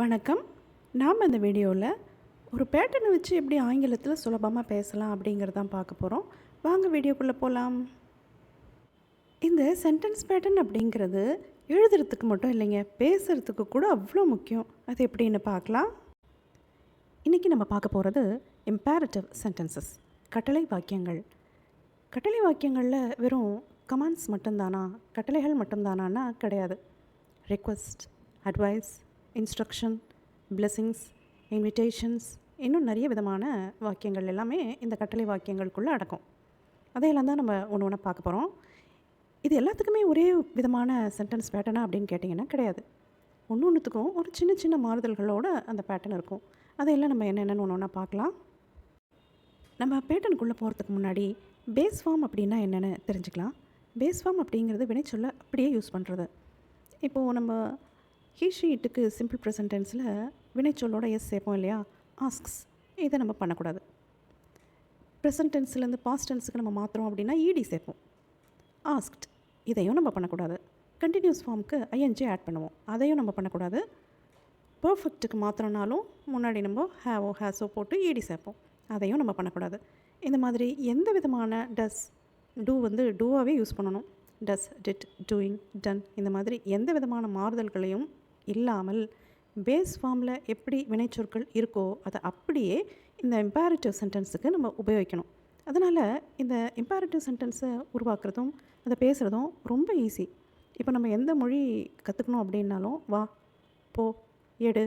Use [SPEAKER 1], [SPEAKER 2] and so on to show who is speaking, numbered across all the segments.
[SPEAKER 1] வணக்கம். நாம் இந்த வீடியோவில் ஒரு பேட்டர்னை வச்சு எப்படி ஆங்கிலத்தில் சுலபமாக பேசலாம் அப்படிங்கிறதான் பார்க்க போகிறோம். வாங்க வீடியோக்குள்ளே போகலாம். இந்த சென்டென்ஸ் பேட்டர்ன் அப்படிங்கிறது எழுதுறதுக்கு மட்டும் இல்லைங்க பேசுகிறதுக்கு கூட அவ்வளோ முக்கியம். அது எப்படின்னு பார்க்கலாம். இன்றைக்கி நம்ம பார்க்க போகிறது இம்பேரட்டிவ் சென்டென்சஸ் கட்டளை வாக்கியங்கள். கட்டளை வாக்கியங்களில் வெறும் கமாண்ட்ஸ் மட்டும்தானா கட்டளைகள் மட்டும்தானான்னா கிடையாது. Request advice instruction blessings invitations இன்னும் நிறைய விதமான வாக்கியங்கள் எல்லாமே இந்த கட்டளை வாக்கியங்களுக்குள்ளே அடக்கும். அதையெல்லாம் தான் நம்ம ஒன்று ஒன்று பார்க்க போகிறோம் இது எல்லாத்துக்குமே ஒரே விதமான சென்டென்ஸ் பேட்டர்னா அப்படின்னு கேட்டிங்கன்னா கிடையாது. ஒன்று ஒன்றுத்துக்கும் ஒரு சின்ன சின்ன மாறுதல்களோடு அந்த பேட்டர்ன் இருக்கும். அதையெல்லாம் நம்ம என்னென்னு ஒன்று ஒன்றா பார்க்கலாம். நம்ம பேட்டர்னுக்குள்ளே போகிறதுக்கு முன்னாடி பேஸ் ஃபார்ம் அப்படின்னா என்னென்னு தெரிஞ்சுக்கலாம். பேஸ் ஃபார்ம் அப்படிங்கிறது வினைச்சொல்ல அப்படியே யூஸ் பண்ணுறது இப்போது நம்ம ஹீ ஷீட்டுக்கு சிம்பிள் ப்ரெசன்ட் டென்ஸில் வினைச்சொல்லோட எஸ் சேர்ப்போம் இல்லையா? ஆஸ்க்ஸ் இதை நம்ம பண்ணக்கூடாது. ப்ரெசன்ட் டென்ஸ்லேருந்து பாஸ்ட் டென்ஸுக்கு நம்ம மாற்றுறோம் அப்படின்னா ஈடி சேர்ப்போம். ஆஸ்க்ட் இதையும் நம்ம பண்ணக்கூடாது. கண்டினியூஸ் ஃபார்முக்கு ஐஎன்ஜி ஆட் பண்ணுவோம். அதையும் நம்ம பண்ணக்கூடாது. பர்ஃபெக்ட்டுக்கு மாத்திரம்னாலும் முன்னாடி நம்ம ஹேவோ ஹேஸோ போட்டு ஈடி சேர்ப்போம். அதையும் நம்ம பண்ணக்கூடாது. இந்த மாதிரி எந்த விதமான டஸ் டூ வந்து டூவாகவே யூஸ் பண்ணணும். டஸ் டிட் டூயிங் டன் இந்த மாதிரி எந்த விதமான மாறுதல்களையும் இல்லாமல் பேஸ் ஃபார்மில் எப்படி வினைச்சொற்கள் இருக்கோ அதை அப்படியே இந்த இம்பேரிட்டிவ் சென்டென்ஸுக்கு நம்ம உபயோகிக்கணும். அதனால் இந்த இம்பேரிட்டிவ் சென்டென்ஸை உருவாக்குறதும் அதை பேசுகிறதும் ரொம்ப ஈஸி இப்போ நம்ம எந்த மொழி கற்றுக்கணும் அப்படின்னாலும் வா போ எடு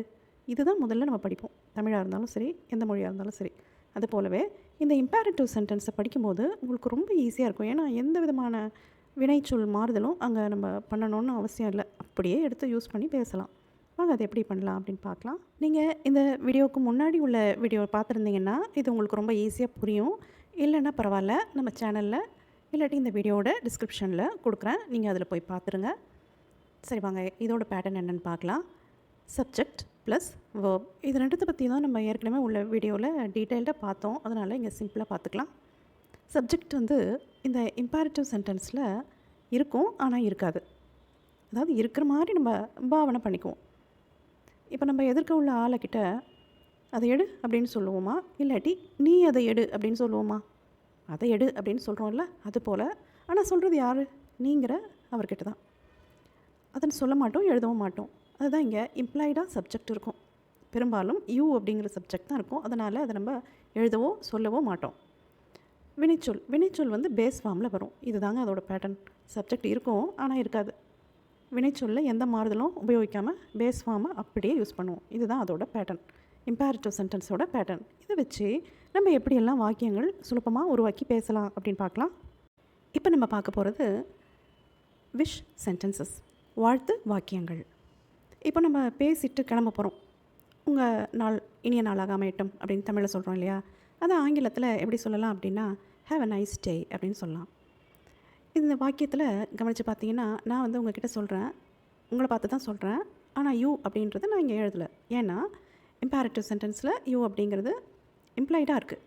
[SPEAKER 1] இதுதான் முதல்ல நம்ம படிப்போம். தமிழாக இருந்தாலும் சரி எந்த மொழியாக இருந்தாலும் சரி. அது போலவே இந்த இம்பேரிட்டிவ் சென்டென்ஸை படிக்கும்போது உங்களுக்கு ரொம்ப ஈஸியாக இருக்கும். ஏன்னா எந்த விதமான வினைச்சொல் மாறுதலும் அங்கே நம்ம பண்ணணும்னு அவசியம் இல்லை. அப்படியே எடுத்து யூஸ் பண்ணி பேசலாம். வாங்க அதை எப்படி பண்ணலாம் அப்படின்னு பார்க்கலாம். நீங்கள் இந்த வீடியோவுக்கு முன்னாடி உள்ள வீடியோ பார்த்துருந்தீங்கன்னா இது உங்களுக்கு ரொம்ப ஈஸியாக புரியும். இல்லைன்னா பரவாயில்ல நம்ம சேனலில் இல்லாட்டி இந்த வீடியோவோட டிஸ்கிரிப்ஷனில் கொடுக்குறேன். நீங்கள் அதில் போய் பார்த்துருங்க. சரி வாங்க இதோட பேட்டர்ன் என்னென்னு பார்க்கலாம். சப்ஜெக்ட் ப்ளஸ் வேர்ப் இது ரெண்டுத்தை பற்றி தான் நம்ம ஏற்கனவே உள்ள வீடியோவில் டீட்டெயில்டாக பார்த்தோம். அதனால் இங்கே சிம்பிளாக பார்த்துக்கலாம். சப்ஜெக்ட் வந்து இந்த இம்பேரட்டிவ் சென்டென்ஸில் இருக்கும் ஆனால் இருக்காது. அதாவது இருக்கிற மாதிரி நம்ம பாவனை பண்ணிக்குவோம். இப்போ நம்ம எதிர்க்க உள்ள ஆளைக்கிட்ட அதை எடு அப்படின்னு சொல்லுவோமா? இல்லாட்டி நீ அதை எடு அப்படின்னு சொல்லுவோமா? அதை எடு அப்படின்னு சொல்கிறோம்ல அது போல். ஆனால் சொல்கிறது யார்? நீங்கிற அவர்கிட்ட தான். அதன்னு சொல்ல மாட்டோம் எழுதவும் மாட்டோம். அதுதான் இங்கே இம்ப்ளாய்டாக சப்ஜெக்ட் இருக்கும். பெரும்பாலும் யூ அப்படிங்கிற சப்ஜெக்ட் தான் இருக்கும். அதனால் அதை நம்ம எழுதவோ சொல்லவோ மாட்டோம். வினைச்சொல் வினைச்சொல் வந்து பேஸ் ஃபார்மில் வரும். இதுதாங்க அதோட பேட்டர்ன் சப்ஜெக்ட் இருக்கும் ஆனால் இருக்காது. வினைச்சொல்லில் எந்த மாறுதலும் உபயோகிக்காமல் பேஸ் ஃபார்மை அப்படியே யூஸ் பண்ணுவோம். இதுதான் அதோட பேட்டர்ன் இம்பேரட்டிவ் சென்டென்ஸோட பேட்டர்ன் இதை வச்சு நம்ம எப்படியெல்லாம் வாக்கியங்கள் சுலபமாக உருவாக்கி பேசலாம் அப்படின்னு பார்க்கலாம். இப்போ நம்ம பார்க்க போகிறது விஷ் சென்டென்சஸ் வாழ்த்து வாக்கியங்கள். இப்போ நம்ம பேசிட்டு கிளம்ப போகிறோம் உங்கள் நாள் இனிய நாளாக அமையட்டும் அப்படின்னு தமிழில் சொல்கிறோம் இல்லையா? அதை ஆங்கிலத்தில் எப்படி சொல்லலாம் அப்படின்னா ஹேவ் அ நைஸ் டே அப்படின்னு சொல்லலாம். இந்த வாக்கியத்தில் கவனித்து பார்த்தீங்கன்னா நான் வந்து உங்ககிட்ட சொல்கிறேன் உங்களை பார்த்து தான் சொல்கிறேன் ஆனால் யூ அப்படின்றத நான் இங்கே எழுதலை. ஏன்னா இம்பேரட்டிவ் சென்டென்ஸில் யூ அப்படிங்கிறது இம்ப்ளாய்டாக இருக்குது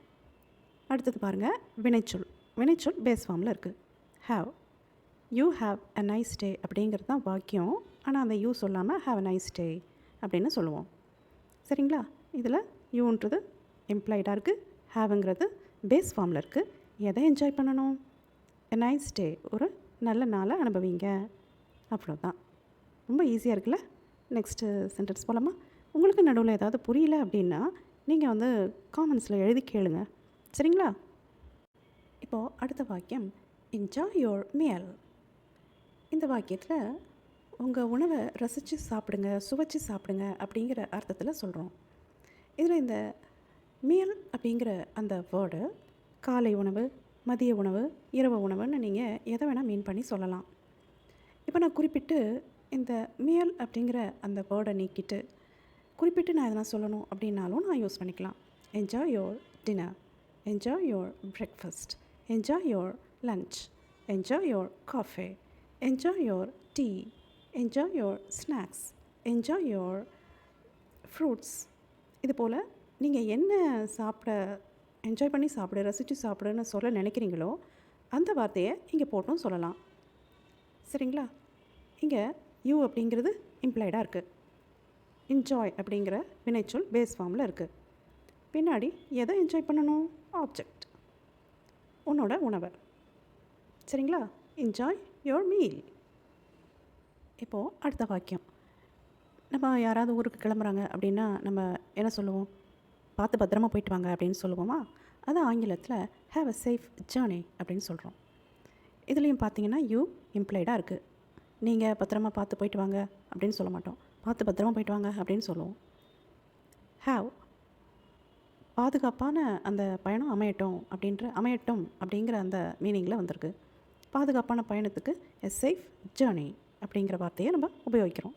[SPEAKER 1] அடுத்தது பாருங்கள் வினைச்சொல். வினைச்சொல் பேஸ் ஃபார்மில் இருக்குது have you have a nice day அப்படிங்கிறது தான் வாக்கியம். ஆனால் அந்த யூ சொல்லாமல் ஹாவ் அ நைஸ் டே அப்படின்னு சொல்லுவோம். சரிங்களா? இதில் யூன்றது இம்ப்ளாய்டாக இருக்குது ஹேவுங்கிறது பேஸ் ஃபார்மில் இருக்குது எதை என்ஜாய் பண்ணணும்? எ நைஸ் டே ஒரு நல்ல நாளை அனுபவிங்க. அவ்வளோதான் ரொம்ப ஈஸியாக இருக்குல்ல? நெக்ஸ்ட்டு சென்டென்ஸ் போலாமா? உங்களுக்கு நடுவில் ஏதாவது புரியல அப்படின்னா நீங்கள் வந்து காமெண்ட்ஸில் எழுதி கேளுங்க. சரிங்களா? இப்போது அடுத்த வாக்கியம் என்ஜாய் யோர் மேல் இந்த வாக்கியத்தில் உங்கள் உணவை ரசித்து சாப்பிடுங்க சுவைச்சு சாப்பிடுங்க அப்படிங்கிற அர்த்தத்தில் சொல்கிறோம் இதில் இந்த மீல் அப்படிங்கிற அந்த வேர்டு காலை உணவு மதிய உணவு இரவு உணவுன்னு நீங்கள் எதை வேணால் மீன் பண்ணி சொல்லலாம். இப்போ நான் குறிப்பிட்டு இந்த மீல் அப்படிங்கிற அந்த வேர்டை நீக்கிட்டு குறிப்பிட்டு நான் எதனா சொல்லணும் அப்படின்னாலும் நான் யூஸ் பண்ணிக்கலாம். Enjoy your dinner enjoy your breakfast enjoy your lunch enjoy your coffee enjoy your tea enjoy your snacks enjoy your fruits இது போல் நீங்கள் என்ன சாப்பிட என்ஜாய் பண்ணி சாப்பிடு ரசித்து சாப்பிடுன்னு சொல்ல நினைக்கிறீங்களோ அந்த வார்த்தையை இங்கே போட்டும் சொல்லலாம். சரிங்களா? இங்கே யூ அப்படிங்கிறது இம்ப்ளாய்டாக இருக்குது என்ஜாய் அப்படிங்கிற வினைச்சொல் பேஸ் ஃபார்மில் இருக்குது பின்னாடி எதை என்ஜாய் பண்ணணும்? ஆப்ஜெக்ட் உன்னோட உணவை. சரிங்களா? என்ஜாய் யோர் மீல் இப்போது அடுத்த வாக்கியம். நம்ம யாராவது ஊருக்கு கிளம்புறாங்க அப்படின்னா நம்ம என்ன சொல்லுவோம்? பார்த்து பத்திரமா போயிட்டு வாங்க அப்படின்னு சொல்லுவோமா? அது ஆங்கிலத்தில் ஹேவ் அ சேஃப் ஜேர்னி அப்படின்னு சொல்கிறோம் இதுலேயும் பார்த்தீங்கன்னா யூ இம்ப்ளைடாக இருக்குது நீங்கள் பத்திரமா பார்த்து போயிட்டு வாங்க அப்படின்னு சொல்ல மாட்டோம். பார்த்து பத்திரமா போயிட்டு வாங்க அப்படின்னு சொல்லுவோம். ஹேவ் பாதுகாப்பான அந்த பயணம் அமையட்டும் அப்படின்ற அமையட்டும் அப்படிங்கிற அந்த மீனிங்கில் வந்திருக்கு. பாதுகாப்பான பயணத்துக்கு எ சேஃப் ஜேர்னி அப்படிங்கிற வார்த்தையை நம்ம உபயோகிக்கிறோம்.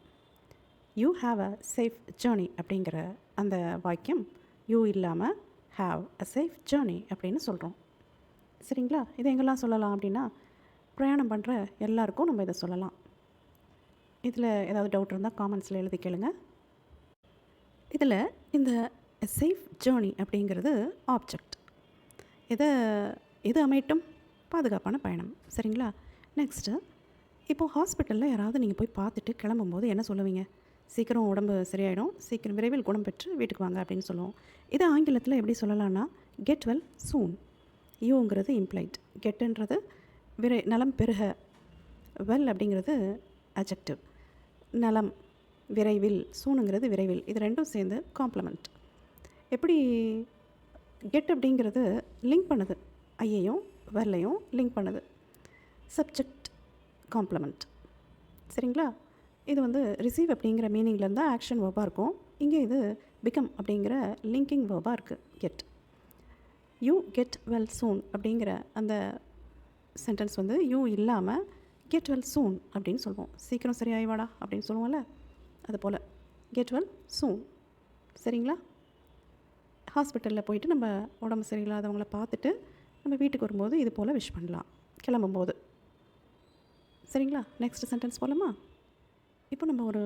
[SPEAKER 1] You have a safe journey அப்படிங்கிற அந்த வாக்கியம் யூ இல்லாமல் ஹாவ் அ சேஃப் ஜேர்னி அப்படின்னு சொல்கிறோம் சரிங்களா? இதை எங்கெல்லாம் சொல்லலாம் அப்படின்னா பிரயாணம் பண்ணுற எல்லாருக்கும் நம்ம இதை சொல்லலாம். இதில் ஏதாவது டவுட் இருந்தால் காமெண்ட்ஸில் எழுதி கேளுங்க. இதில் இந்த சேஃப் ஜேர்னி அப்படிங்கிறது ஆப்ஜெக்ட் இதை இது அமையட்டும்? பாதுகாப்பான பயணம். சரிங்களா? நெக்ஸ்ட்டு இப்போது ஹாஸ்பிட்டலில் யாராவது நீங்கள் போய் பார்த்துட்டு கிளம்பும்போது என்ன சொல்லுவீங்க? சீக்கிரம் உடம்பு சரியாயிடும். சீக்கிரம் விரைவில் குணம் பெற்று வீட்டுக்கு வாங்க அப்படின்னு சொல்லுவோம். இதை ஆங்கிலத்தில் எப்படி சொல்லலாம்னா கெட் வெல் சூன் யூங்கிறது இம்ப்ளைட் கெட்டுன்றது விரை நலம் பெருக. வெல் அப்படிங்கிறது அஜெக்டிவ் நலம் விரைவில் சூனுங்கிறது விரைவில். இது ரெண்டும் சேர்ந்து காம்ப்ளமெண்ட் எப்படி கெட் அப்படிங்கிறது லிங்க் பண்ணுது. ஐயையும் வெல்லையும் லிங்க் பண்ணுது. சப்ஜெக்ட் காம்ப்ளமெண்ட் சரிங்களா? இது வந்து ரிசீவ் அப்படிங்கிற மீனிங்லேருந்து ஆக்ஷன் வேர்பாக இருக்கும். இங்கே இது பிகம் அப்படிங்கிற லிங்கிங் வேர்பாக இருக்குது get you get well soon அப்படிங்கிற அந்த சென்டென்ஸ் வந்து யூ இல்லாமல் கெட் வெல் சூன் அப்படின்னு சொல்லுவோம். சீக்கிரம் சரியாயிவாடா அப்படின்னு சொல்லுவோம்ல? அது போல். கெட் வெல் சூன் சரிங்களா? ஹாஸ்பிட்டலில் போயிட்டு நம்ம உடம்பு சரியில்லாதவங்கள பார்த்துட்டு நம்ம வீட்டுக்கு வரும்போது இது போல் விஷ் பண்ணலாம். கிளம்பும்போது. சரிங்களா? நெக்ஸ்ட் சென்டென்ஸ் போகலாமா இப்போ நம்ம ஒரு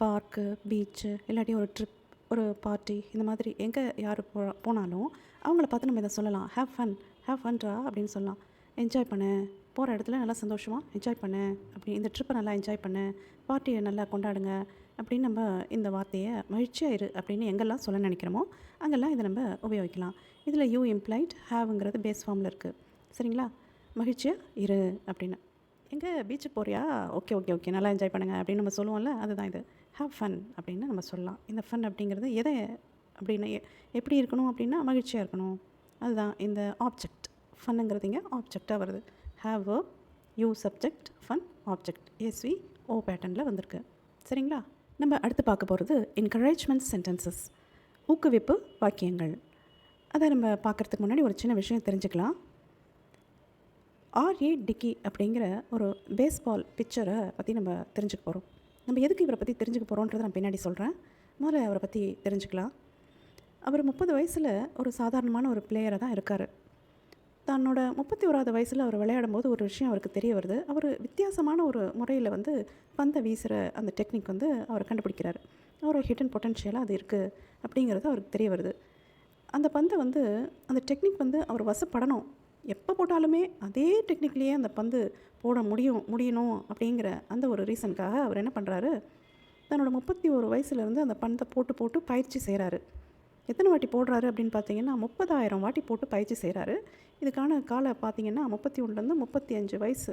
[SPEAKER 1] பார்க்கு பீச்சு இல்லாட்டி ஒரு ட்ரிப் ஒரு பார்ட்டி இந்த மாதிரி எங்கே யார் போ போனாலும் அவங்கள பார்த்து நம்ம இதை சொல்லலாம். ஹேவ் ஃபன் ஹேவ் ஃபன்ரா அப்படின்னு சொல்லலாம். என்ஜாய் பண்ணு. போகிற இடத்துல நல்லா சந்தோஷமாக என்ஜாய் பண்ணு. அப்படி இந்த ட்ரிப்பை நல்லா என்ஜாய் பண்ணு. பார்ட்டியை நல்லா கொண்டாடுங்க. அப்படின்னு நம்ம இந்த வார்த்தையை மகிழ்ச்சியாக இரு அப்படின்னு எங்கெல்லாம் சொல்ல நினைக்கிறோமோ அங்கெல்லாம் இதை நம்ம உபயோகிக்கலாம். இதில் யூ இம்ப்ளைட் ஹேவுங்கிறது பேஸ் ஃபார்மில் இருக்குது சரிங்களா? மகிழ்ச்சியாக இரு அப்படின்னு. எங்கே? பீச்சுக்கு போறியா? ஓகே ஓகே ஓகே நல்லா என்ஜாய் பண்ணுங்கள் அப்படின்னு நம்ம சொல்லுவோம்ல அதுதான் இது. ஹேவ் ஃபன் அப்படின்னு நம்ம சொல்லலாம். இந்த ஃபன் அப்படிங்கிறது எதை அப்படின்னு எ- எப்படி இருக்கணும் அப்படின்னா மகிழ்ச்சியாக இருக்கணும். அதுதான் இந்த ஆப்ஜெக்ட் ஃபன்னுங்கிறது இங்கே ஆப்ஜெக்டாக வருது. Have verb you subject fun object S V O பேட்டர்னில் வந்திருக்கு. சரிங்களா? நம்ம அடுத்து பார்க்க போகிறது என்கரேஜ்மெண்ட் சென்டென்சஸ் ஊக்குவிப்பு வாக்கியங்கள். அதை நம்ம பார்க்குறதுக்கு முன்னாடி ஒரு சின்ன விஷயம் தெரிஞ்சுக்கலாம். ஆர்ஏ டிக்கி அப்படிங்கிற ஒரு பேஸ்பால் பிக்சரை பற்றி நம்ம தெரிஞ்சுக்க போகிறோம் நம்ம எதுக்கு இவரை பற்றி தெரிஞ்சுக்க போகிறோன்றதை நான் பின்னாடி சொல்கிறேன் முதல்ல அவரை பற்றி தெரிஞ்சுக்கலாம். அவர் முப்பது வயசில் ஒரு சாதாரணமான ஒரு பிளேயராக தான் இருக்கார். தன்னோட முப்பத்தி ஓராவது வயசில் அவர் விளையாடும்போது ஒரு விஷயம் அவருக்கு தெரிய வருது. அவர் வித்தியாசமான ஒரு முறையில் வந்து பந்தை வீசுகிற அந்த டெக்னிக் வந்து அவர் கண்டுபிடிக்கிறார். அவர் ஹிடன் பொட்டன்ஷியலாக அது இருக்குது அப்படிங்கிறது அவருக்கு தெரிய வருது. அந்த பந்தை வந்து அந்த டெக்னிக் வந்து அவர் வசப்படணும் எப்போ போட்டாலுமே அதே டெக்னிக்லேயே அந்த பந்து போட முடியும் முடியணும் அப்படிங்கிற அந்த ஒரு ரீசனுக்காக அவர் என்ன பண்ணுறாரு தன்னோட முப்பத்தி ஒரு வயசுலேருந்து அந்த பந்தை போட்டு போட்டு பயிற்சி செய்கிறாரு எத்தனை வாட்டி போடுறாரு அப்படின்னு பார்த்தீங்கன்னா முப்பதாயிரம் வாட்டி போட்டு பயிற்சி செய்கிறாரு இதுக்கான காலை பார்த்தீங்கன்னா முப்பத்தி ஒன்றுலேருந்து முப்பத்தி அஞ்சு வயசு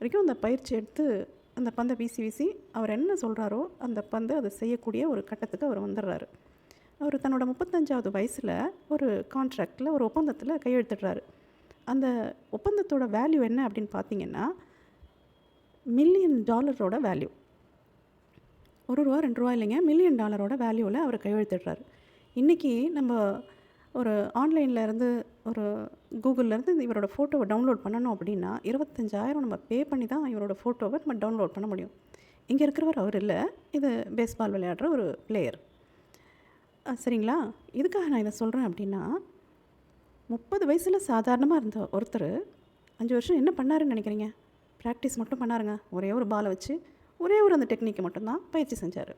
[SPEAKER 1] வரைக்கும் அந்த பயிற்சி எடுத்து அந்த பந்தை வீசி வீசி அவர் என்ன சொல்கிறாரோ அந்த பந்தை அதை செய்யக்கூடிய ஒரு கட்டத்துக்கு அவர் வந்துடுறாரு. அவர் தன்னோட முப்பத்தஞ்சாவது வயசில் ஒரு கான்ட்ராக்டில் ஒரு ஒப்பந்தத்தில் கையெழுத்துடுறாரு. அந்த ஒப்பந்தத்தோட வேல்யூ என்ன அப்படின்னு பார்த்தீங்கன்னா மில்லியன் டாலரோட வேல்யூ ஒரு ரூபா ரெண்டு ரூபா இல்லைங்க மில்லியன் டாலரோட வேல்யூவில் அவர் கையெழுத்திடுறாரு. இன்றைக்கி நம்ம ஒரு ஆன்லைனில் இருந்து ஒரு கூகுள்லேருந்து இந்த இவரோட ஃபோட்டோவை டவுன்லோட் பண்ணணும் அப்படின்னா இருபத்தஞ்சாயிரம் நம்ம பே பண்ணி தான் இவரோட ஃபோட்டோவை நம்ம டவுன்லோட் பண்ண முடியும். இங்கே இருக்கிறவர் அவர் இல்லை இது பேஸ்பால் விளையாடுற ஒரு பிளேயர் சரிங்களா? எதுக்காக நான் இதை சொல்கிறேன் அப்படின்னா முப்பது வயசில் சாதாரணமாக இருந்த ஒருத்தர் அஞ்சு வருஷம் என்ன பண்ணாருன்னு நினைக்கிறீங்க? ப்ராக்டிஸ் மட்டும் பண்ணாருங்க. ஒரே ஒரு பாலை வச்சு ஒரே ஒரு அந்த டெக்னிக்கை மட்டும்தான் பயிற்சி செஞ்சார்.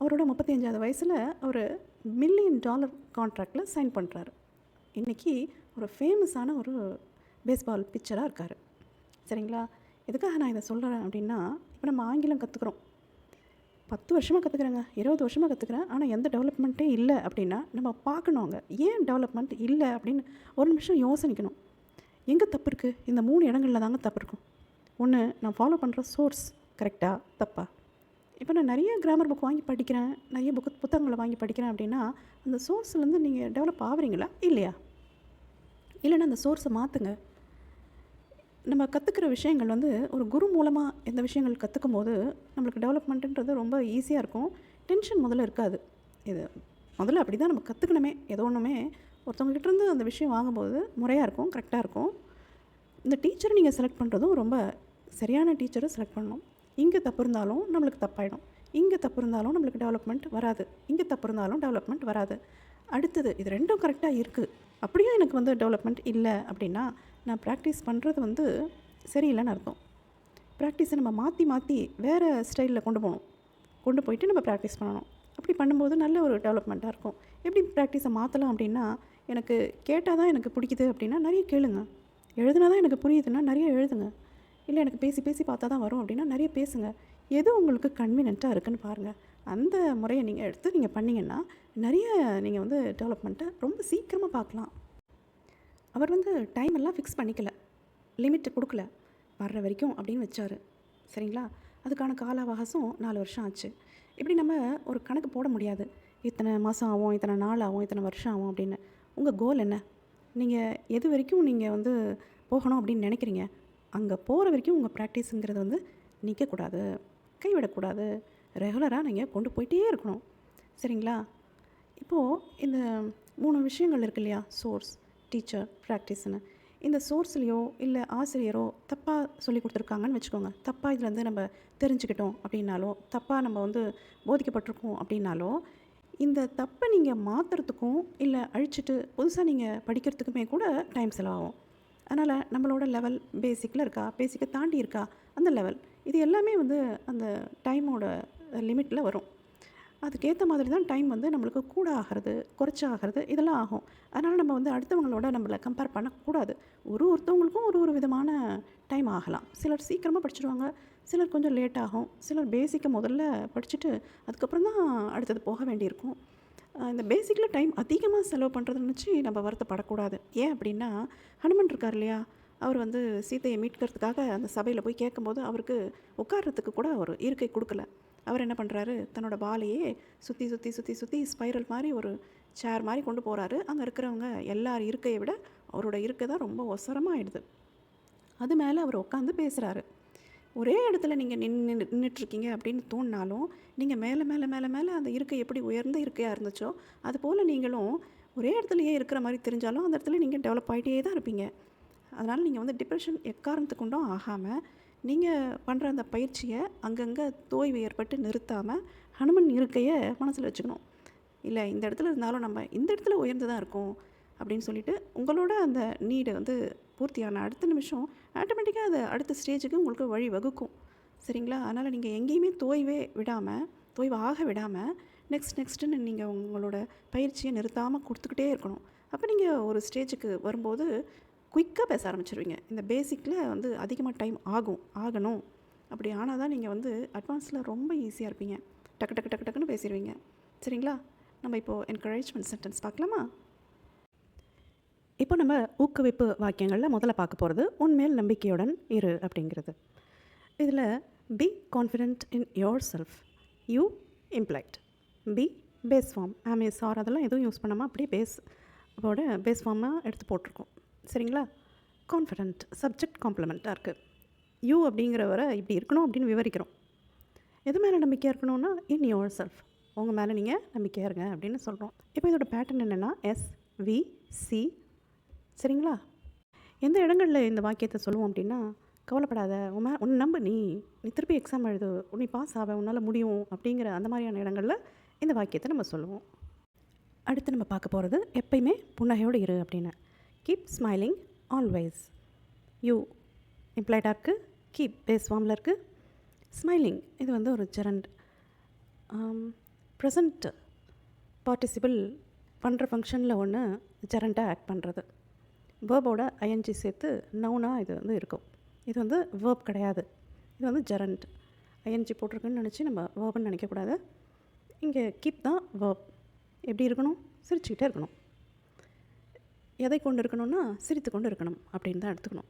[SPEAKER 1] அவரோட முப்பத்தி அஞ்சாவது வயசில் அவர் மில்லியன் டாலர் கான்ட்ராக்டில் சைன் பண்ணுறாரு இன்றைக்கி ஒரு ஃபேமஸான ஒரு பேஸ்பால் பிக்சராக இருக்கார். சரிங்களா? எதுக்காக நான் இதை சொல்கிறேன் அப்படின்னா இப்போ நம்ம ஆங்கிலம் கற்றுக்குறோம் பத்து வருஷமாக கற்றுக்குறேங்க இருபது வருஷமாக கற்றுக்குறேன் ஆனால் எந்த டெவலப்மெண்ட்டே இல்லை அப்படின்னா நம்ம பார்க்கணுங்க ஏன் டெவலப்மெண்ட் இல்லை அப்படின்னு ஒரு நிமிஷம் யோசனிக்கணும். எங்கே தப்பு இருக்குது இந்த மூணு இடங்களில் தாங்க தப்பு இருக்கும். ஒன்று நான் ஃபாலோ பண்ணுற சோர்ஸ் கரெக்டாக தப்பா? இப்போ நான் நிறைய கிராமர் புக் வாங்கி படிக்கிறேன். நிறைய புக்கு புத்தகங்களை வாங்கி படிக்கிறேன் அப்படின்னா அந்த சோர்ஸ்லேருந்து நீங்கள் டெவலப் ஆகுறீங்களா? இல்லையா? இல்லைன்னா அந்த சோர்ஸை மாற்றுங்க நம்ம கற்றுக்கிற விஷயங்கள் வந்து ஒரு குரு மூலமாக எந்த விஷயங்கள் கற்றுக்கும் போது நம்மளுக்கு டெவலப்மெண்ட்டுன்றது ரொம்ப ஈஸியாக இருக்கும். டென்ஷன் முதல்ல இருக்காது. இது முதல்ல அப்படி தான் நம்ம கற்றுக்கணுமே ஏதோ ஒன்றுமே ஒருத்தவங்கக்கிட்டேருந்து அந்த விஷயம் வாங்கும்போது முறையாக இருக்கும் கரெக்டாக இருக்கும். இந்த டீச்சரை நீங்கள் செலக்ட் பண்ணுறதும் ரொம்ப சரியான டீச்சரை செலக்ட் பண்ணணும். இங்கே தப்பு இருந்தாலும் நம்மளுக்கு தப்பாயிடும். இங்கே தப்பு இருந்தாலும் நம்மளுக்கு டெவலப்மெண்ட் வராது. இங்கே தப்பு இருந்தாலும் டெவலப்மெண்ட் வராது. அடுத்தது இது ரெண்டும் கரெக்டாக இருக்குது அப்படியும் எனக்கு வந்து டெவலப்மெண்ட் இல்லை அப்படின்னா நான் ப்ராக்டிஸ் பண்ணுறது வந்து சரியில்லைன்னு அர்த்தம். ப்ராக்டிஸை நம்ம மாற்றி மாற்றி வேறு ஸ்டைலில் கொண்டு போகணும். கொண்டு போயிட்டு நம்ம ப்ராக்டிஸ் பண்ணணும். அப்படி பண்ணும்போது நல்ல ஒரு டெவலப்மெண்ட்டாக இருக்கும். எப்படி ப்ராக்டிஸை மாற்றலாம் அப்படின்னா எனக்கு கேட்டால் தான் எனக்கு பிடிக்குது அப்படின்னா நிறைய கேளுங்க. எழுதுனா தான் எனக்கு புரியுதுன்னா நிறைய எழுதுங்க. இல்லை எனக்கு பேசி பேசி பார்த்தா தான் வரும் அப்படின்னா நிறைய பேசுங்க. எது உங்களுக்கு கன்வீனியண்ட்டாக இருக்குன்னு பாருங்கள் அந்த முறையை நீங்கள் எடுத்து நீங்கள் பண்ணிங்கன்னா நிறைய நீங்கள் வந்து டெவலப்மெண்ட்டை ரொம்ப சீக்கிரமாக பார்க்கலாம். அவர் வந்து டைம் எல்லாம் ஃபிக்ஸ் பண்ணிக்கல. லிமிட் கொடுக்கல. வர்ற வரைக்கும் அப்படின்னு வச்சார். சரிங்களா? அதுக்கான கால அவகாசம் நாலு வருஷம் ஆச்சு. இப்படி நம்ம ஒரு கணக்கு போட முடியாது. இத்தனை மாதம் ஆகும் இத்தனை நாள் ஆகும் இத்தனை வருஷம் ஆகும் அப்படின்னு. உங்கள் கோல் என்ன? நீங்கள் எது வரைக்கும் நீங்கள் வந்து போகணும் அப்படின்னு நினைக்கிறீங்க? அங்கே போகிற வரைக்கும் உங்கள் ப்ராக்டிஸுங்கிறது வந்து நிற்கக்கூடாது கைவிடக்கூடாது. ரெகுலராக நீங்கள் கொண்டு போயிட்டே இருக்கணும். சரிங்களா? இப்போது இந்த மூணு விஷயங்கள் இருக்கு இல்லையா? சோர்ஸ் டீச்சர் ப்ராக்டிஸ்னு இந்த சோர்ஸ்லேயோ இல்லை ஆசிரியரோ தப்பாக சொல்லி கொடுத்துருக்காங்கன்னு வச்சுக்கோங்க. தப்பாக இதுலேருந்து நம்ம தெரிஞ்சுக்கிட்டோம் அப்படின்னாலோ தப்பாக நம்ம வந்து போதிக்கப்பட்டிருக்கோம் அப்படின்னாலோ இந்த தப்பை நீங்கள் மாற்றுறதுக்கும் இல்லை அழிச்சிட்டு புதுசாக நீங்கள் படிக்கிறதுக்குமே கூட டைம் செலவாகும். அதனால் நம்மளோட லெவல் பேசிக்கில் இருக்கா? பேசிக்கை தாண்டி இருக்கா? அந்த லெவல் இது எல்லாமே வந்து அந்த டைமோட லிமிட்டில் வரும். அதுக்கேற்ற மாதிரி தான் டைம் வந்து நம்மளுக்கு கூட ஆகிறது குறைச்சாகிறது இதெல்லாம் ஆகும். அதனால் நம்ம வந்து அடுத்தவங்களோட நம்மளை கம்பேர் பண்ணக்கூடாது. ஒரு ஒருத்தவங்களுக்கும் ஒரு ஒரு விதமான டைம் ஆகலாம். சிலர் சீக்கிரமாக படிச்சிடுவாங்க சிலர் கொஞ்சம் லேட் ஆகும் சிலர் பேசிக்கை முதல்ல படிச்சுட்டு அதுக்கப்புறம் தான் அடுத்தது போக வேண்டியிருக்கும். இந்த பேசிக்கில் டைம் அதிகமாக செலவு பண்ணுறதை நினச்சி நம்ம வருத்தப்படக்கூடாது. ஏன் அப்படின்னா ஹனுமன் இருக்கார் இல்லையா? அவர் வந்து சீதையை மீட்கிறதுக்காக அந்த சபையில் போய் கேட்கும்போது அவருக்கு உட்கார்றதுக்கு கூட ஒரு இருக்கை கொடுக்கல. அவர் என்ன பண்ணுறாரு தன்னோட பாலையே சுற்றி சுற்றி சுற்றி சுற்றி ஸ்பைரல் மாதிரி ஒரு சேர் மாதிரி கொண்டு போகிறாரு அங்கே இருக்கிறவங்க எல்லார் இருக்கையை விட அவரோட இருக்கை தான் ரொம்ப ஒசரமாகிடுது அது மேலே அவர் உட்காந்து பேசுகிறாரு ஒரே இடத்துல நீங்கள் நின்று நின்றுட்டுருக்கீங்க அப்படின்னு தோணினாலும் நீங்கள் மேலே மேலே மேலே மேலே அந்த இருக்கை எப்படி உயர்ந்த இருக்கையாக இருந்துச்சோ அது போல் நீங்களும் ஒரே இடத்துலையே இருக்கிற மாதிரி தெரிஞ்சாலும் அந்த இடத்துல நீங்கள் டெவலப் ஆகிட்டே தான் இருப்பீங்க. அதனால் நீங்கள் வந்து டிப்ரெஷன் எக்காரணத்துக்கு கொண்டும் ஆகாமல் நீங்கள் பண்ணுற அந்த பயிற்சியை அங்கங்கே தோய்வு ஏற்பட்டு நிறுத்தாமல் ஹனுமன் இருக்கையை மனசில் வச்சுக்கணும். இல்லை இந்த இடத்துல இருந்தாலும் நம்ம இந்த இடத்துல உயர்ந்து தான் இருக்கோம் அப்படின்னு சொல்லிட்டு உங்களோட அந்த நீடை வந்து பூர்த்தியான அடுத்த நிமிஷம் ஆட்டோமேட்டிக்காக அது அடுத்த ஸ்டேஜுக்கு உங்களுக்கு வழி வகுக்கும். சரிங்களா? அதனால் நீங்கள் எங்கேயுமே தோய்வே விடாமல் தோய்வு ஆக விடாமல் நெக்ஸ்ட் நெக்ஸ்ட்டுன்னு நீங்கள் உங்களோட பயிற்சியை நிறுத்தாமல் கொடுத்துக்கிட்டே இருக்கணும். அப்போ நீங்கள் ஒரு ஸ்டேஜுக்கு வரும்போது குயிக்காக பேச ஆரம்பிச்சிருவீங்க. இந்த பேசிக்கில் வந்து அதிகமாக டைம் ஆகும் ஆகணும். அப்படி ஆனால் தான் நீங்கள் வந்து அட்வான்ஸில் ரொம்ப ஈஸியாக இருப்பீங்க. டக்கு டக்கு டக்கு டக்குன்னு பேசிடுவீங்க சரிங்களா? நம்ம இப்போது என்கரேஜ்மெண்ட் சென்டென்ஸ் பார்க்கலாமா? இப்போ நம்ம ஊக்குவிப்பு வாக்கியங்களில் முதல்ல பார்க்க போகிறது உண்மையில் நம்பிக்கையுடன் இரு அப்படிங்கிறது. இதில் be confident in yourself you implied be base form am is sir அதெல்லாம் எதுவும் யூஸ் பண்ணாமல் அப்படியே பேஸ் அதோட பேஸ் ஃபார்மாக எடுத்து போட்டிருக்கோம். சரிங்களா? கான்ஃபிடென்ட் சப்ஜெக்ட் காம்ப்ளிமெண்ட்டாக இருக்குது யூ அப்படிங்கிறவரை இப்படி இருக்கணும் அப்படின்னு விவரிக்கிறோம். எது மேலே நம்பிக்கையாக இருக்கணும்னா இன் யுவர் செல்ஃப் உங்கள் மேலே நீங்கள் நம்பிக்கையாக இருங்க அப்படின்னு சொல்கிறோம் இப்போ இதோட பேட்டர்ன் என்னென்னா எஸ் வி சி சரிங்களா? எந்த இடங்களில் இந்த வாக்கியத்தை சொல்லுவோம் அப்படின்னா கவலைப்படாத உன் மே உன் நம்ப நீ நீ திருப்பி எக்ஸாம் எழுது நீ பாஸ் ஆக உன்னால் முடியும் அப்படிங்கிற அந்த மாதிரியான இடங்களில் இந்த வாக்கியத்தை நம்ம சொல்லுவோம். அடுத்து நம்ம பார்க்க போகிறது எப்பயுமே புன்னகையோடு இரு அப்படின்னு. கீப் ஸ்மைலிங் ஆல்வேஸ் யூ இம்ப்ளைடாக இருக்குது கீப் பேஸ் ஃபார்மில் இருக்குது ஸ்மைலிங் இது வந்து ஒரு ஜெரண்ட் ப்ரெசண்ட் பார்ட்டிசிபிள் பண்ணுற ஃபங்க்ஷனில் ஒன்று ஜெரண்டாக ஆக்ட் பண்ணுறது வேர்போட ஐஎன்ஜி சேர்த்து நவுனாக இது வந்து இருக்கும். இது வந்து வேர்ப் கிடையாது. இது வந்து ஜெரண்ட் ஐஎன்ஜி போட்டிருக்குன்னு நினச்சி நம்ம வேர்ப்னு நினைக்கக்கூடாது. இங்கே கீப் தான் வேர்ப் எப்படி இருக்கணும்? சிரிச்சுக்கிட்டே இருக்கணும். எதை கொண்டு இருக்கணும்னா சிரித்து கொண்டு இருக்கணும் அப்படின்னு தான் எடுத்துக்கணும்.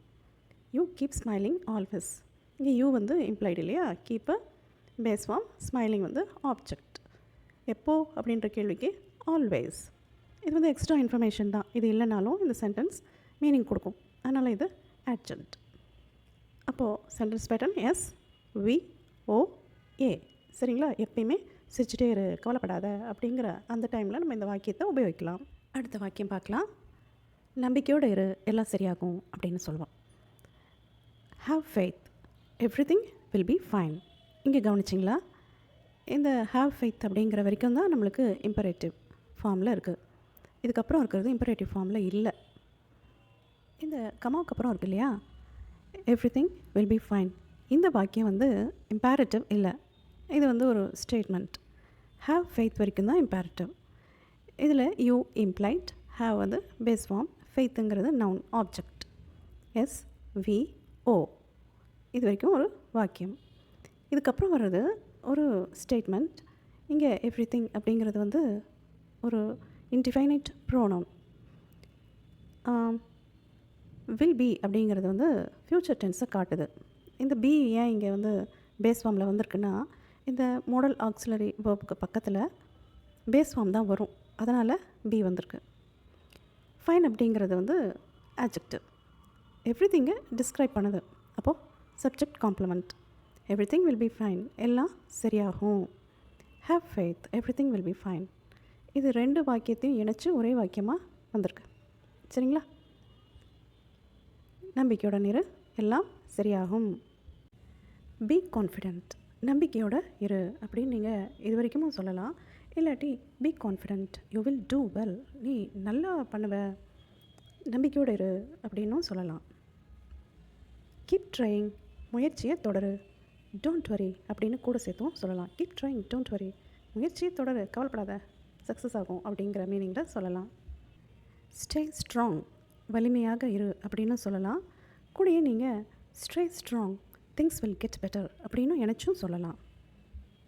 [SPEAKER 1] யூ கீப் ஸ்மைலிங் ஆல்வேஸ் இங்கே யூ வந்து இம்ப்ளைடு இல்லையா? கீப் பேஸ் ஃபார்ம் ஸ்மைலிங் வந்து ஆப்ஜெக்ட் எப்போ? அப்படின்ற கேள்விக்கு ஆல்வேஸ் இது வந்து எக்ஸ்ட்ரா இன்ஃபர்மேஷன் தான். இது இல்லைனாலும் இந்த சென்டென்ஸ் மீனிங் கொடுக்கும். அதனால் இது ஆட்ஜென்ட் அப்போது sentence pattern S V O A சரிங்களா? எப்பயுமே சிரிச்சிட்டே இரு. கவலைப்படாத. அப்படிங்கிற அந்த டைமில் நம்ம இந்த வாக்கியத்தை உபயோகிக்கலாம். அடுத்த வாக்கியம் பார்க்கலாம். நம்பிக்கையோடு இரு எல்லாம் சரியாகும் அப்படின்னு சொல்லுவான். Have faith everything will be fine இங்கே கவனிச்சிங்களா? இந்த ஹாவ் ஃபெய்த் அப்படிங்கிற வரைக்கும் தான் நம்மளுக்கு இம்பரேட்டிவ் ஃபார்மில் இருக்குது இதுக்கப்புறம் இருக்கிறது இம்பரேட்டிவ் ஃபார்மில் இல்லை. இந்த கமாவுக்கு அப்புறம் இருக்கு இல்லையா? Everything will be fine இந்த வாக்கியம் வந்து இம்பேரட்டிவ் இல்லை. இது வந்து ஒரு ஸ்டேட்மெண்ட் ஹாவ் ஃபெய்த் வரைக்கும் தான் இம்பேரட்டிவ் இதில் யூ இம்ப்ளைட் ஹாவ் வந்து base form ஃபெய்த்துங்கிறது noun object S V O இது வரைக்கும் ஒரு வாக்கியம். இதுக்கப்புறம் வர்றது ஒரு ஸ்டேட்மெண்ட் இங்கே எவ்ரி திங் அப்படிங்கிறது வந்து ஒரு இன்டிஃபைனைட் ப்ரோனவுன் வில் பி அப்படிங்கிறது வந்து ஃப்யூச்சர் டென்ஸை காட்டுது. இந்த பி ஏன் இங்கே வந்து பேஸ் ஃபார்மில் வந்திருக்குன்னா இந்த மாடல் ஆக்சிலரி வேர்புக்கு பக்கத்தில் பேஸ் ஃபார்ம் தான் வரும். அதனால் பி வந்திருக்கு. ஃபைன் அப்படிங்கிறது வந்து ஆப்ஜெக்டிவ் எவ்ரி திங்கை டிஸ்கிரைப் பண்ணுது. அப்போது subject complement everything will be fine எல்லாம் சரியாகும். Have faith everything will be fine இது ரெண்டு வாக்கியத்தையும் இணைச்சி ஒரே வாக்கியமாக வந்திருக்கு. சரிங்களா? நம்பிக்கையோட நிறு எல்லாம் சரியாகும். பி கான்ஃபிடென்ட் நம்பிக்கையோட இரு அப்படின்னு நீங்கள் இது வரைக்கும் சொல்லலாம். இல்லாட்டி be confident you will do well நீ நல்லா பண்ணுவ. நம்பிக்கையோடு இரு அப்படின்னும் சொல்லலாம். கீப் ட்ரையிங் முயற்சியை தொடரு. டோன்ட் வரி அப்படின்னு கூட சேர்த்தும் சொல்லலாம். கீப் ட்ரைங் டோன்ட் வரி முயற்சியை தொடரு. கவலைப்படாத. சக்ஸஸ் ஆகும் அப்படிங்கிற மீனிங்கில் சொல்லலாம். ஸ்டே ஸ்ட்ராங் வலிமையாக இரு அப்படின்னு சொல்லலாம். கூடயே நீங்கள் stray strong things will get better அப்படின்னு நினச்சும் சொல்லலாம்.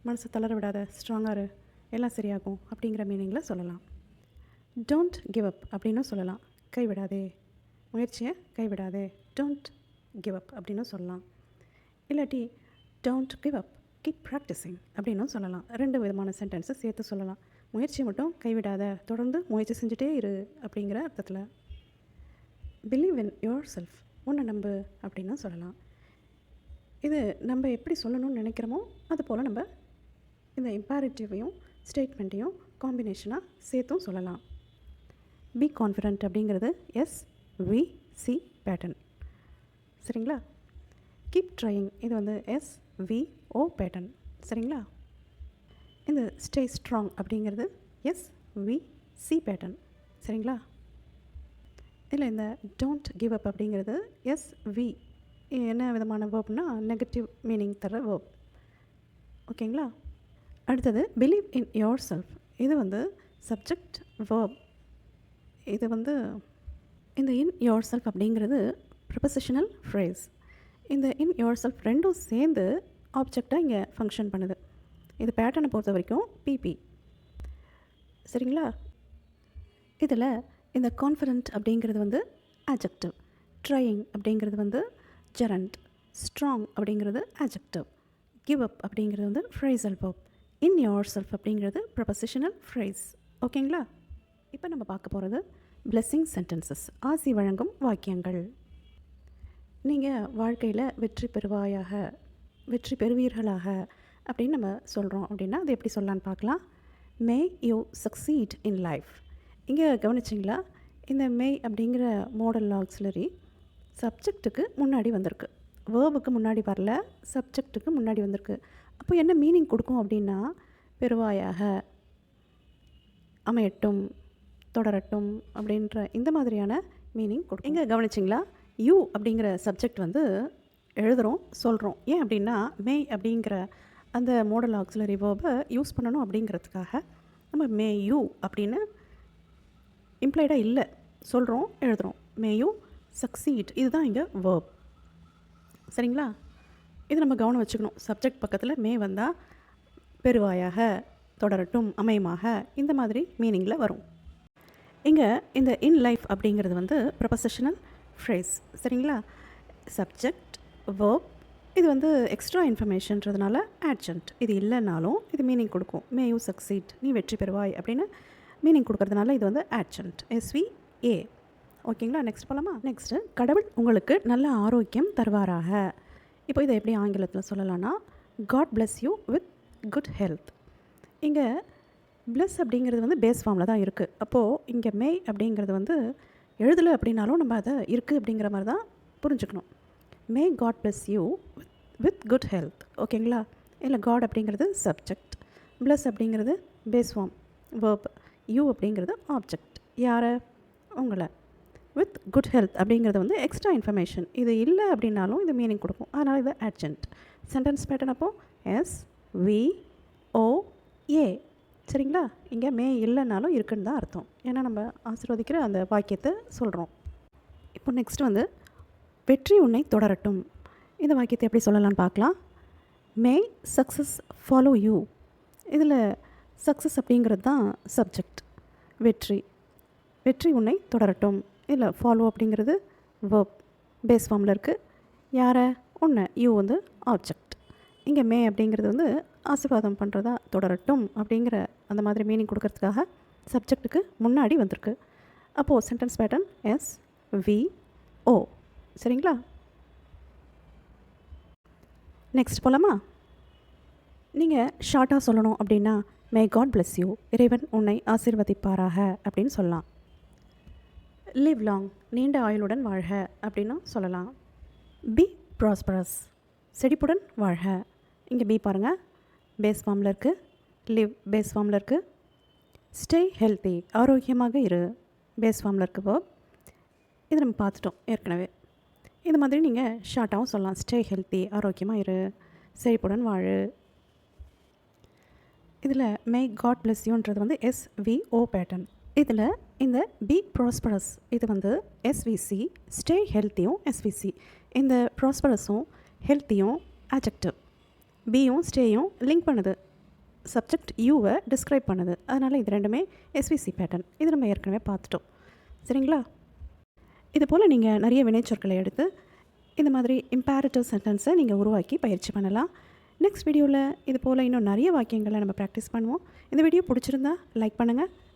[SPEAKER 1] மனசை தளர விடாத. ஸ்ட்ராங்காக இரு. எல்லாம் சரியாகும் அப்படிங்கிற மீனிங்கில் சொல்லலாம். டோன்ட் கிவ் அப் அப்படின்னு சொல்லலாம். கைவிடாதே. முயற்சியை கைவிடாதே. டோன்ட் கிவ் அப் அப்படின்னு சொல்லலாம். இல்லாட்டி don't give up keep practising அப்படின்னும் சொல்லலாம். ரெண்டு விதமான சென்டென்ஸை சேர்த்து சொல்லலாம். முயற்சியை மட்டும் கைவிடாத. தொடர்ந்து முயற்சி செஞ்சுட்டே இரு அப்படிங்கிற அர்த்தத்தில். பிலீவ் இன் யோர் செல்ஃப் உன்னை நம்பு அப்படின்னு சொல்லலாம். இது நம்ம எப்படி சொல்லணும்னு நினைக்கிறோமோ அது போல் நம்ம இந்த இம்பேரிட்டிவையும் ஸ்டேட்மெண்ட்டையும் காம்பினேஷனாக சேர்த்தும் சொல்லலாம். பி கான்ஃபிடென்ட் அப்படிங்கிறது எஸ் வி சி பேட்டர்ன் சரிங்களா? கீப் ட்ரையிங் இது வந்து எஸ் வி ஓ பேட்டர்ன் சரிங்களா? இந்த ஸ்டே ஸ்ட்ராங் அப்படிங்கிறது எஸ் வி சி பேட்டர்ன் சரிங்களா? இல்லை இந்த டோன்ட் கிவ் அப் அப்படிங்கிறது எஸ் வி என்ன விதமான வேர்ப்னா நெகட்டிவ் மீனிங் தர வேர்ப் ஓகேங்களா? அடுத்தது பிலீவ் இன் யோர் செல்ஃப் இது வந்து சப்ஜெக்ட் வேர்ப் இது வந்து இந்த இன் யோர் செல்ஃப் அப்படிங்கிறது ப்ரிப்பசிஷனல் ஃப்ரேஸ் இந்த இன் யோர் செல்ஃப் ரெண்டும் சேர்ந்து ஆப்ஜெக்டாக இங்கே ஃபங்க்ஷன் பண்ணுது. இது பேட்டர்னை பொறுத்த வரைக்கும் பிபி சரிங்களா? இதில் இந்த கான்ஃபிடென்ட் அப்படிங்கிறது வந்து adjective. ட்ரையிங் அப்படிங்கிறது வந்து ஜெரண்ட் ஸ்ட்ராங் அப்படிங்கிறது adjective. கிவ் அப் அப்படிங்கிறது வந்து phrasal verb. In yourself அப்படிங்கிறது ப்ரொபசிஷனல் ஃப்ரைஸ் ஓகேங்களா இப்போ நம்ம பார்க்க போகிறது பிளெஸ்ஸிங் சென்டென்சஸ் ஆசி வழங்கும் வாக்கியங்கள். நீங்கள் வாழ்க்கையில் வெற்றி பெறுவாயாக வெற்றி பெறுவீர்களாக அப்படின்னு நம்ம சொல்கிறோம் அப்படின்னா அது எப்படி சொல்லலான்னு பார்க்கலாம். May you succeed in life இங்கே கவனிச்சிங்களா? இந்த மே அப்படிங்கிற மாடல் ஆக்சிலரி சப்ஜெக்ட்டுக்கு முன்னாடி வந்திருக்கு. வேர்புக்கு முன்னாடி வரல சப்ஜெக்ட்டுக்கு முன்னாடி வந்திருக்கு. அப்போ என்ன மீனிங் கொடுக்கும் அப்படின்னா பெருவாயாக அமையட்டும் தொடரட்டும் அப்படின்ற இந்த மாதிரியான மீனிங் கொடுக்கும். எங்கே கவனிச்சிங்களா? யூ அப்படிங்கிற சப்ஜெக்ட் வந்து எழுதுகிறோம் சொல்கிறோம் ஏன் அப்படின்னா மே அப்படிங்கிற அந்த மோடல் ஆக்சிலரி வேர்பை யூஸ் பண்ணணும் அப்படிங்கிறதுக்காக நம்ம மே யூ அப்படின்னு இம்ப்ளைடாக இல்லை. சொல்கிறோம் எழுதுகிறோம் மே யூ சக்சீட் இதுதான் இங்கே வேர்ப் சரிங்களா? இது நம்ம கவனம் வச்சுக்கணும். சப்ஜெக்ட் பக்கத்தில் மே வந்தால் பெருவாயாக தொடரட்டும் அமையமாக இந்த மாதிரி மீனிங்கில் வரும். இங்கே இந்த இன் லைஃப் அப்படிங்கிறது வந்து ப்ரொபசஷனல் ஃப்ரேஸ் சரிங்களா? சப்ஜெக்ட் வேர்ப் இது வந்து எக்ஸ்ட்ரா இன்ஃபர்மேஷன்றதுனால ஆட்ஜென்ட் இது இல்லைனாலும் இது மீனிங் கொடுக்கும். மே யூ சக்சீட் நீ வெற்றி பெறுவாய் அப்படின்னு மீனிங் கொடுக்கறதுனால இது வந்து ஆட்ஜென்ட் எஸ்வி ஏ ஓகேங்களா நெக்ஸ்ட் போகலாமா நெக்ஸ்ட்டு கடவுள் உங்களுக்கு நல்ல ஆரோக்கியம் தருவாராக. இப்போ இதை எப்படி ஆங்கிலத்தில் சொல்லலாம்னா God bless you with good health இங்கே பிளஸ் அப்படிங்கிறது வந்து பேஸ் ஃபார்மில் தான் இருக்குது அப்போது இங்கே மே அப்படிங்கிறது வந்து எழுதலை அப்படின்னாலும் நம்ம அதை இருக்குது அப்படிங்கிற மாதிரி தான் புரிஞ்சுக்கணும். May God bless you with good health ஓகேங்களா? இல்லை காட் அப்படிங்கிறது சப்ஜெக்ட் பிளஸ் அப்படிங்கிறது பேஸ் ஃபார்ம் வேர்ப் யூ அப்படிங்கிறது ஆப்ஜெக்ட் யாரை? உங்களை. வித் குட் ஹெல்த் அப்படிங்கிறது வந்து எக்ஸ்ட்ரா இன்ஃபர்மேஷன் இது இல்லை அப்படின்னாலும் இது மீனிங் கொடுக்கும். அதனால் இது அர்ஜென்ட் சென்டென்ஸ் பேட்டர்ன் அப்போது எஸ் வி ஓ ஏ சரிங்களா? இங்கே மே இல்லைனாலும் இருக்குன்னு தான் அர்த்தம். ஏன்னா நம்ம ஆசீர்வதிக்கிற அந்த வாக்கியத்தை சொல்கிறோம் இப்போ நெக்ஸ்ட் வந்து வெற்றி உன்னை தொடரட்டும். இந்த வாக்கியத்தை எப்படி சொல்லலாம்னு பார்க்கலாம். மே சக்ஸஸ் ஃபாலோ யூ இதில் சக்ஸஸ் அப்படிங்கிறது தான் சப்ஜெக்ட் வெற்றி. வெற்றி உன்னை தொடரட்டும். இல்லை ஃபாலோ அப்படிங்கிறது வேர்ப் பேஸ் ஃபார்மில் இருக்குது யாரை? ஒன்று யூ வந்து ஆப்ஜெக்ட் இங்கே மே அப்படிங்கிறது வந்து ஆசீர்வாதம் பண்ணுறதா தொடரட்டும் அப்படிங்கிற அந்த மாதிரி மீனிங் கொடுக்கறதுக்காக சப்ஜெக்ட்டுக்கு முன்னாடி வந்திருக்கு. அப்போது sentence pattern S V O சரிங்களா? நெக்ஸ்ட் போகலாமா நீங்கள் ஷார்ட்டாக சொல்லணும் அப்படின்னா மே காட் பிளஸ் யூ இறைவன் உன்னை ஆசீர்வதிப்பாராக அப்படின்னு சொல்லலாம். லிவ் லாங் நீண்ட ஆயுளுடன் வாழ்க அப்படின்னு சொல்லலாம். பி ப்ராஸ்பரஸ் செழிப்புடன் வாழ்க. இங்கே பி பாருங்கள் பேஸ் ஃபார்மில் இருக்குது லிவ் பேஸ் ஃபார்மில் இருக்குது ஸ்டே ஹெல்த்தி ஆரோக்கியமாக இரு. பேஸ் ஃபார்மில் இருக்குது verb இது நம்ம பார்த்துட்டோம் ஏற்கனவே. இந்த மாதிரி நீங்கள் ஷார்ட்டாகவும் சொல்லலாம். ஸ்டே ஹெல்த்தி ஆரோக்கியமாக இரு. செழிப்புடன் வாழு. இதில் மே காட் பிளஸ் யூன்றது வந்து எஸ்விஓ பேட்டர்ன் இதில் இந்த பி ப்ராஸ்பரஸ் இது வந்து எஸ்விசி ஸ்டே ஹெல்த்தியும் எஸ்விசி இந்த ப்ராஸ்பரஸும் ஹெல்த்தியும் அஜெக்டிவ் பியும் ஸ்டேயும் லிங்க் பண்ணுது. சப்ஜெக்ட் யூவை டிஸ்கிரைப் பண்ணுது. அதனால் இது ரெண்டுமே எஸ்விசி பேட்டர்ன் இது நம்ம ஏற்கனவே பார்த்துட்டோம். சரிங்களா? இது போல் நீங்கள் நிறைய வினைச்சொற்களை எடுத்து இந்த மாதிரி இம்பேரட்டிவ் சென்டென்ஸை நீங்கள் உருவாக்கி பயிற்சி பண்ணலாம். நெக்ஸ்ட் வீடியோவில் இது போல் இன்னும் நிறைய வாக்கியங்களை நம்ம ப்ராக்டிஸ் பண்ணுவோம். இந்த வீடியோ பிடிச்சிருந்தா லைக் பண்ணுங்கள்